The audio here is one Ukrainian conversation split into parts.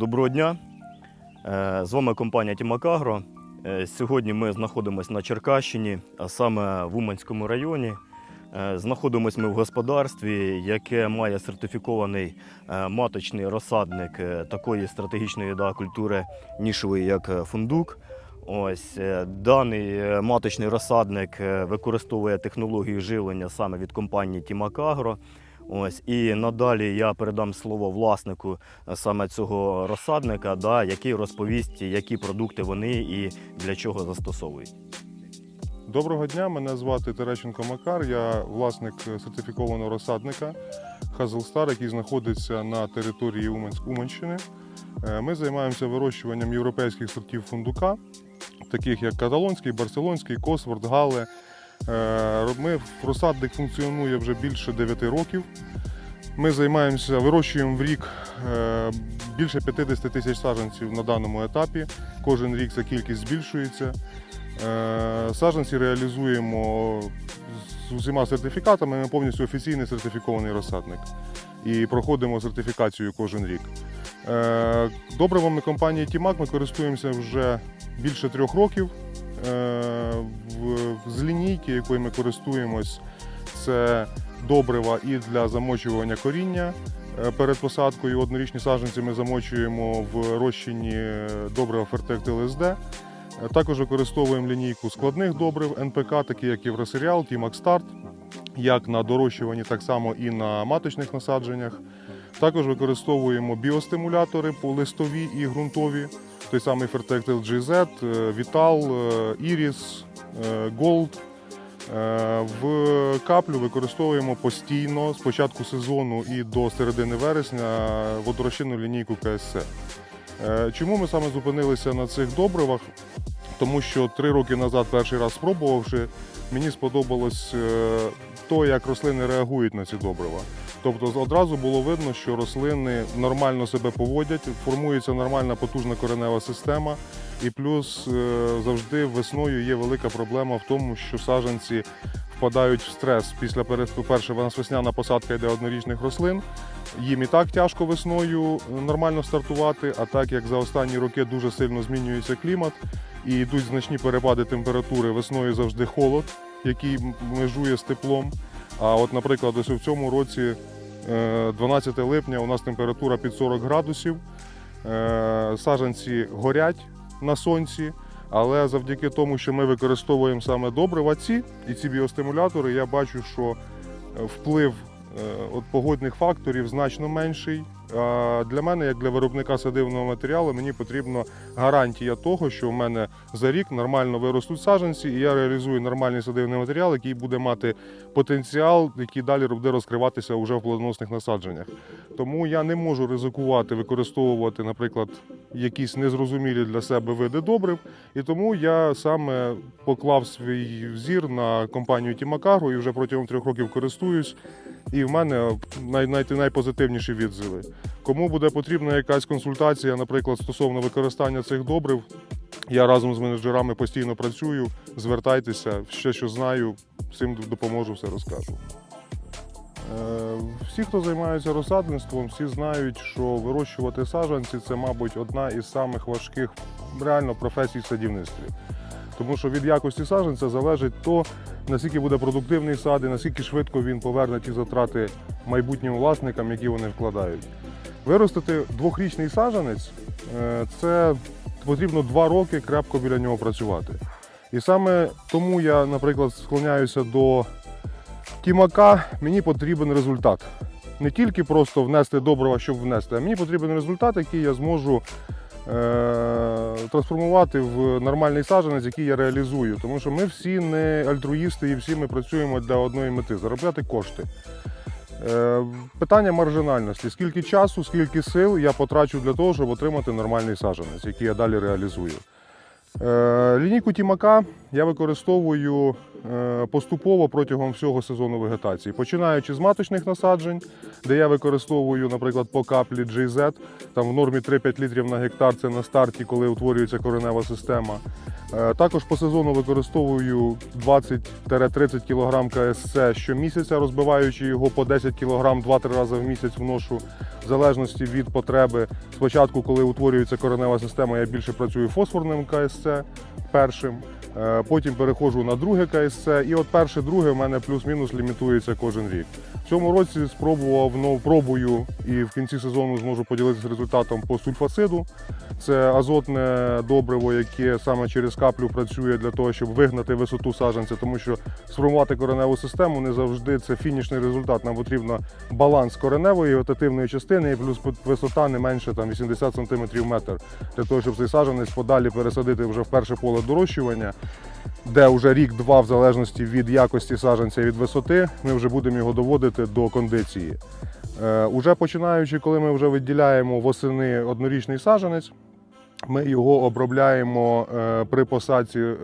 Доброго дня. Е, З вами компанія Тімакагро. Е, Сьогодні ми знаходимося на Черкащині, а саме в Уманському районі. Е, Знаходимося ми в господарстві, яке має сертифікований маточний розсадник такої стратегічної да, культури нішової, як фундук. Ось даний маточний розсадник використовує технологію живлення саме від компанії Тімакагро. Ось і надалі я передам слово власнику е, саме цього розсадника, да, який розповість, які продукти вони і для чого застосовують. Доброго дня, мене звати Терещенко Макар. Я власник сертифікованого розсадника Хазелстар, який знаходиться на території Уманщини. Е, Ми займаємося вирощуванням європейських сортів фундука, таких як каталонський, барселонський, Косворд, Гале. Е, Ми розсадник функціонує вже більше 9 років. Ми займаємося, вирощуємо в рік е, більше 50 тисяч саджанців на даному етапі. Кожен рік ця кількість збільшується. Е, Саджанці реалізуємо з усіма сертифікатами. Ми повністю офіційний сертифікований розсадник і проходимо сертифікацію кожен рік. Добривами компанії Тімак ми користуємося вже більше трьох років. Е, З лінійки, якою ми користуємось, це добрива і для замочування коріння. Е, Перед посадкою однорічні саджанці ми замочуємо в розчині е, добрива Фертект ЛСД. Також використовуємо лінійку складних добрив НПК, такі як Євросеріал, Тімак Старт, як на дорощуванні, так само і на маточних насадженнях. Також використовуємо біостимулятори по листові і ґрунтові, той самий Fertect LGZ, е, Vital, е, Iris, е, Gold. В каплю використовуємо постійно з початку сезону і до середини вересня водорозчинну лінійку КСЦ. Е, Чому ми саме зупинилися на цих добривах? Тому що три роки назад, перший раз спробувавши, мені сподобалось то, як рослини реагують на ці добрива. Тобто одразу було видно, що рослини нормально себе поводять, формується нормальна потужна коренева система. І плюс е, завжди весною є велика проблема в тому, що саджанці впадають в стрес після. Перше, весняна посадка йде однорічних рослин. Їм і так тяжко весною нормально стартувати, а так як за останні роки дуже сильно змінюється клімат і йдуть значні перепади температури, весною завжди холод, який межує з теплом. А от, наприклад, ось у цьому році, е, 12 липня, у нас температура під 40 градусів, е, саджанці горять на сонці. Але завдяки тому, що ми використовуємо саме добрива ці і ці біостимулятори, я бачу, що е, вплив е, от погодних факторів значно менший. Для мене, як для виробника садивного матеріалу, мені потрібна гарантія того, що в мене за рік нормально виростуть саджанці, і я реалізую нормальний садивний матеріал, який буде мати потенціал, який далі буде розкриватися вже в плодоносних насадженнях. Тому я не можу ризикувати використовувати, наприклад, якісь незрозумілі для себе види добрив. І тому я саме поклав свій взір на компанію Тімакару і вже протягом трьох років користуюсь. І в мене най, най, найпозитивніші відзиви. Кому буде потрібна якась консультація, наприклад, стосовно використання цих добрив, я разом з менеджерами постійно працюю. Звертайтеся, ще що знаю, всім допоможу, все розкажу. Е, Всі, хто займається розсадництвом, всі знають, що вирощувати саджанці це, мабуть, одна із самих важких реально професій в садівництві. Тому що від якості саджанця залежить то, наскільки буде продуктивний сад і наскільки швидко він поверне ті затрати майбутнім власникам, які вони вкладають. Виростити двохрічний саджанець е, це потрібно два роки крепко біля нього працювати. І саме тому я, наприклад, склоняюся до тімака, мені потрібен результат. Не тільки просто внести добрива, щоб внести, а мені потрібен результат, який я зможу трансформувати в нормальний саджанець, який я реалізую. Тому що ми всі не альтруїсти і всі ми працюємо для одної мети заробляти кошти. Е, Питання маржинальності. Скільки часу, скільки сил я потрачу для того, щоб отримати нормальний саджанець, який я далі реалізую. Е, Лінійку Тімака я використовую е, поступово протягом всього сезону вегетації, починаючи з маточних насаджень, де я використовую, наприклад, по каплі GZ, там в нормі 3-5 літрів на гектар це на старті, коли утворюється коренева система. Е, Також по сезону використовую 20-30 кг КСЦ щомісяця, розбиваючи його по 10 кг 2-3 рази в місяць вношу, в залежності від потреби. Спочатку, коли утворюється коренева система, я більше працюю фосфорним КСЦ першим. Е, Потім переходжу на друге КСЦ, і от перше, друге в мене плюс-мінус лімітується кожен рік. В цьому році спробував ну, пробую і в кінці сезону зможу поділитися результатом по сульфациду. Це азотне добриво, яке саме через каплю працює для того, щоб вигнати висоту саджанця, тому що сформувати кореневу систему не завжди це фінішний результат. Нам потрібно баланс кореневої вегетативної частини, і плюс висота не менше там, 80 см метр, для того, щоб цей саджанець подалі пересадити вже в перше поле дорощування, де вже рік-два, в залежності від якості саджанця і від висоти, ми вже будемо його доводити до кондиції. Е, уже починаючи, коли ми вже виділяємо восени однорічний саджанець, ми його обробляємо е, при посадці е,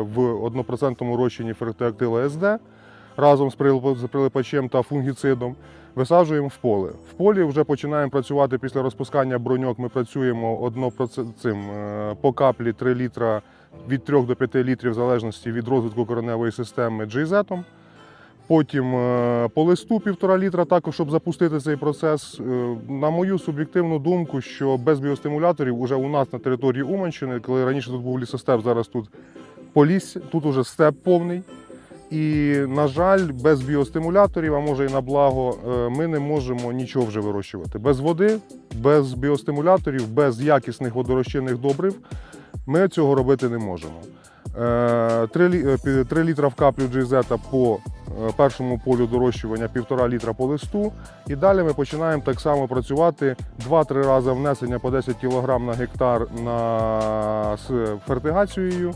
в 1% розчині фертоактила СД разом з прилипачем та фунгіцидом. Висаджуємо в поле. В полі вже починаємо працювати після розпускання броньок. Ми працюємо е, по каплі 3 літра від 3 до 5 літрів в залежності від розвитку кореневої системи GZ. Потім е, по листу півтора літра, також щоб запустити цей процес. Е, На мою суб'єктивну думку, що без біостимуляторів уже у нас на території Уманщини, коли раніше тут був лісостеп, зараз тут полісся, тут уже степ повний. І, на жаль, без біостимуляторів, а може і на благо, е, ми не можемо нічого вже вирощувати. Без води, без біостимуляторів, без якісних водорозчинних добрив ми цього робити не можемо. 3, літра в каплю GZ по е, першому полю дорощування, 1,5 літра по листу. І далі ми починаємо так само працювати 2-3 рази внесення по 10 кг на гектар на, з фертигацією.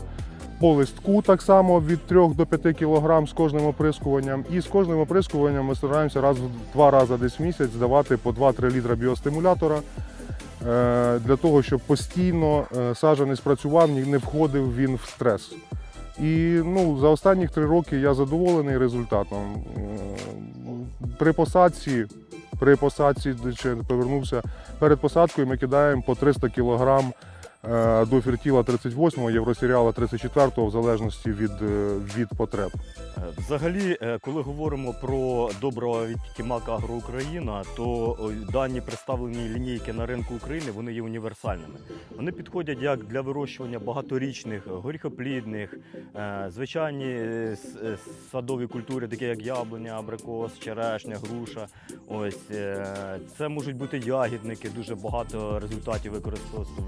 По листку так само від 3 до 5 кг з кожним оприскуванням. І з кожним оприскуванням ми стараємося раз в два рази десь в місяць здавати по 2-3 літра біостимулятора е, для того, щоб постійно е, саджанець працював, не входив він в стрес. І ну, за останні три роки я задоволений результатом. Е, При посадці, при посадці, повернувся, перед посадкою ми кидаємо по 300 кг е, до фертіла 38-го, євросеріала 34-го, в залежності від, е, від потреб. Е, Взагалі, е, коли говоримо про доброго від Тімак Агро Україна, то дані представлені лінійки на ринку України вони є універсальними. Вони підходять як для вирощування багаторічних горіхоплідних, звичайні садові культури, такі як яблуня, абрикос, черешня, груша. Ось це можуть бути ягідники, дуже багато результатів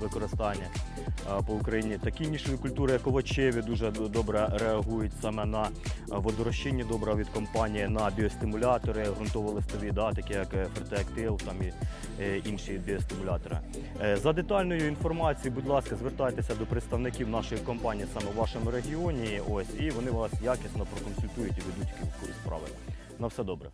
використання е, по Україні. Такі нішеві культури, як овочеві, дуже добре реагують саме на е, водорозчинні добра від компанії, на біостимулятори, ґрунтово-листові, да, такі як е, фертеактил там і е, інші біостимулятори. За детальною інформацією, будь ласка, звертайтеся до представників нашої компанії саме в вашому регіоні. Ось і вони вас якісно проконсультують і ведуть курс справи. На все добре.